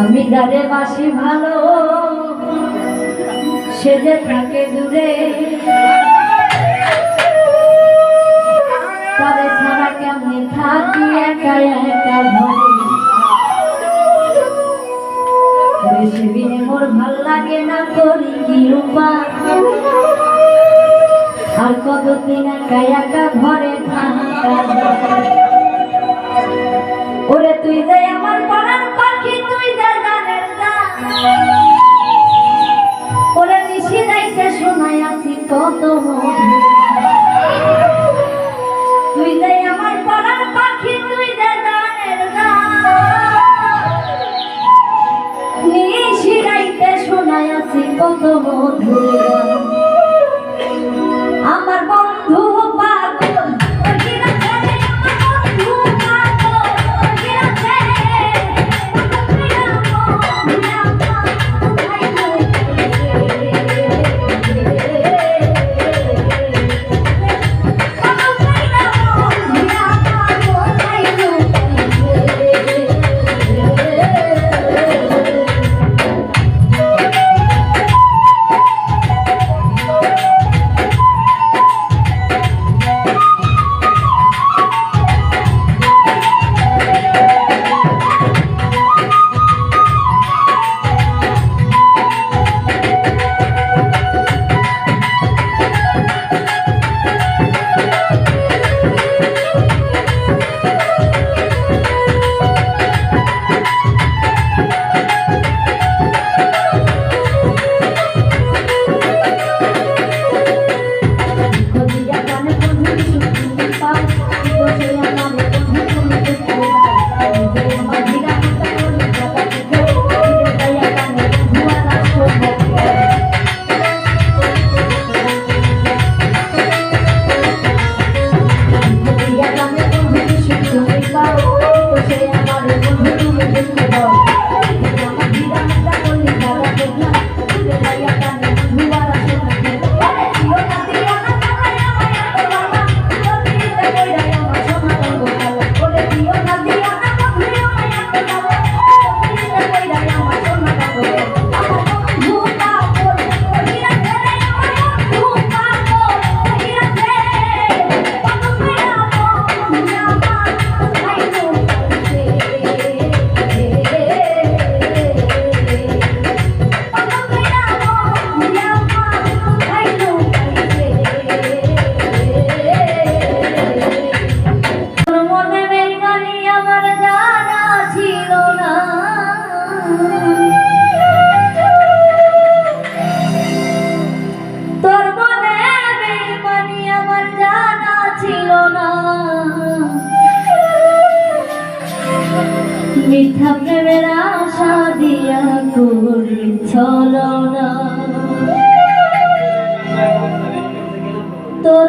আমি যারে বাসি ভালো। সে যে থাকে দূরে। তবে ছাড়া কেমনে থাকি একা মোর ভালো লাগে না করি কি আর কতদিন একা ঘরে? ওরে তুই যে ওরে নিশি শোনায় আছি কত মিথ্যা প্রেমের আশা দিয়া করি ছলনা তোর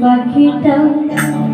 পাখিটা গাছে